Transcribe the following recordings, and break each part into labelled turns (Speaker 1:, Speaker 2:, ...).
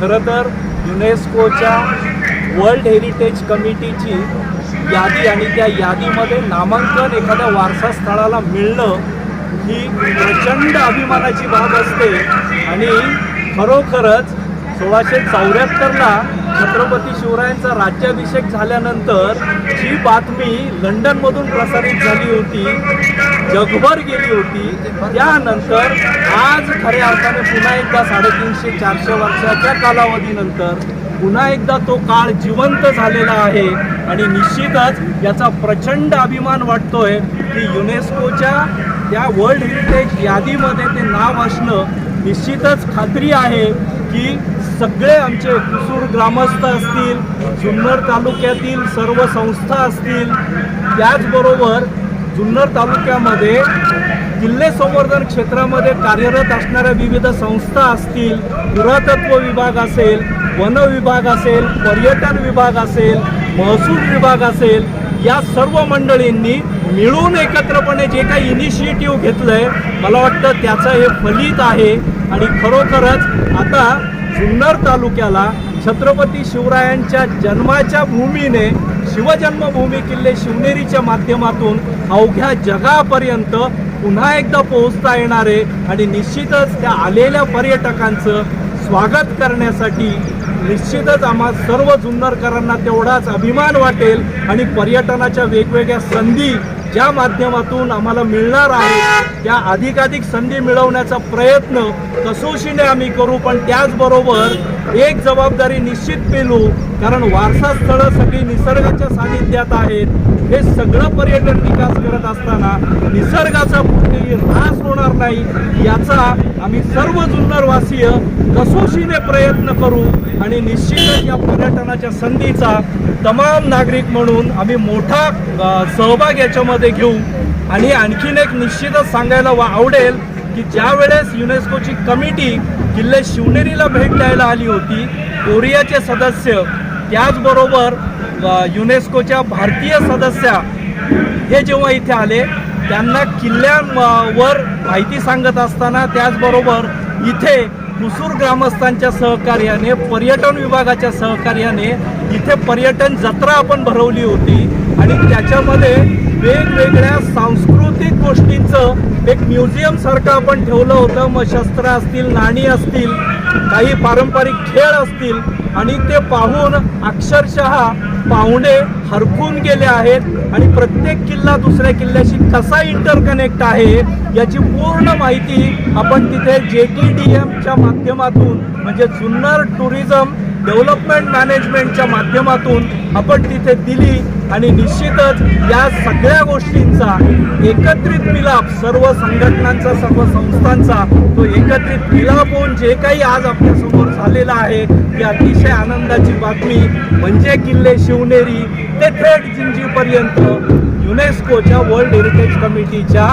Speaker 1: खरं तर युनेस्कोच्या वर्ल्ड हेरिटेज कमिटीची यादी आणि त्या यादीमध्ये नामांकन एखाद्या वारसा स्थळाला मिळणं ही प्रचंड अभिमानाची बाब असते. आणि खरोखरच सोळाशे चौऱ्याहत्तरला छत्रपती शिवरायांचा राज्याभिषेक झाल्यानंतर जी बातमी लंडनमधून प्रसारित झाली होती जगभर गेली होती त्यानंतर आज खऱ्या अर्थाने पुन्हा एकदा साडेतीनशे चारशे वर्षाच्या कालावधीनंतर पुन्हा एकदा तो काळ जिवंत झालेला आहे आणि निश्चितच याचा प्रचंड अभिमान वाटतोय की युनेस्कोच्या त्या वर्ल्ड हेरिटेज यादीमध्ये ते नाव असणं निश्चितच खात्री आहे. की सगळे आमचे कुसूर ग्रामस्थ असतील जुन्नर तालुक्यातील सर्व संस्था असतील त्याचबरोबर जुन्नर तालुक्यामध्ये किल्ले संवर्धन क्षेत्रामध्ये कार्यरत असणाऱ्या विविध संस्था असतील पुरातत्व विभाग असेल वन विभाग असेल पर्यटन विभाग असेल महसूल विभाग असेल या सर्व मंडळींनी मिळून एकत्रपणे जे काही इनिशिएटिव्ह घेतलंय मला वाटतं त्याचं हे फलित आहे. आणि खरोखरच आता जुन्नर तालुक्याला छत्रपती शिवरायांच्या जन्माच्या भूमीने शिवजन्मभूमी किल्ले शिवनेरीच्या माध्यमातून अवघ्या जगापर्यंत पुन्हा एकदा पोहोचता येणार आहे. आणि निश्चितच त्या आलेल्या पर्यटकांचं स्वागत करण्यासाठी निश्चितच आम्हा सर्व जुन्नरकरांना तेवढाच अभिमान वाटेल आणि पर्यटनाच्या वेगवेगळ्या संधी ज्या माध्यमातून आम्हाला मिळणार आहे त्या अधिकाधिक संधी मिळवण्याचा प्रयत्न कसोशीने आम्ही करू पण त्याचबरोबर एक जबाबदारी निश्चित पेलू कारण वारसा स्थळं सगळी निसर्गाच्या सानिध्यात आहेत. हे सगळं पर्यटन विकास करत असताना निसर्गाचा कुठेही ऱ्हास होणार नाही याचा आम्ही सर्व जुन्नरवासीय कसोशीने प्रयत्न करू आणि निश्चितच या पर्यटनाच्या संधीचा तमाम नागरिक म्हणून आम्ही मोठा सहभाग याच्यामध्ये घेऊ. आणि आणखीन एक निश्चितच सांगायला वा आवडेल की ज्या वेळेस युनेस्कोची कमिटी किल्ले शिवनेरीला भेट द्यायला आली होती कोरियाचे सदस्य त्याचबरोबर युनेस्कोच्या भारतीय सदस्या हे जेव्हा इथे आले त्यांना किल्ल्यांवर माहिती सांगत असताना त्याचबरोबर इथे कुसूर ग्रामस्थांच्या सहकार्याने पर्यटन विभागाच्या सहकार्याने इथे पर्यटन जत्रा आपण भरवली होती. आणि त्याच्यामध्ये वेगवेगळ्या सांस्कृतिक गोष्टींचं एक म्युझियम सारखं आपण ठेवलं होतं. मग शस्त्र असतील नाणी असतील काही पारंपरिक खेळ असतील. आणि ते पाहून अक्षरशः पाहुणे हरकून गेले आहेत आणि प्रत्येक किल्ला दुसऱ्या किल्ल्याशी कसा इंटरकनेक्ट आहे याची पूर्ण माहिती आपण तिथे जे टी डी एमच्या माध्यमातून म्हणजे जुन्नर टुरिझम डेव्हलपमेंट मॅनेजमेंटच्या माध्यमातून आपण तिथे दिली. आणि निश्चितच या सगळ्या गोष्टींचा एकत्रित मिलाप सर्व संघटनांचा सर्व संस्थांचा तो एकत्रित मिलाप होऊन जे काही आज आपल्यासमोर झालेलं आहे ती अतिशय आनंदाची बातमी म्हणजे किल्ले शिवनेरी ते थेट जिंजीपर्यंत युनेस्कोच्या वर्ल्ड हेरिटेज कमिटीच्या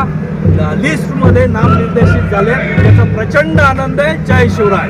Speaker 1: लिस्टमध्ये नामनिर्देशित झाले. त्याचा प्रचंड आनंद आहे. जय शिवराय.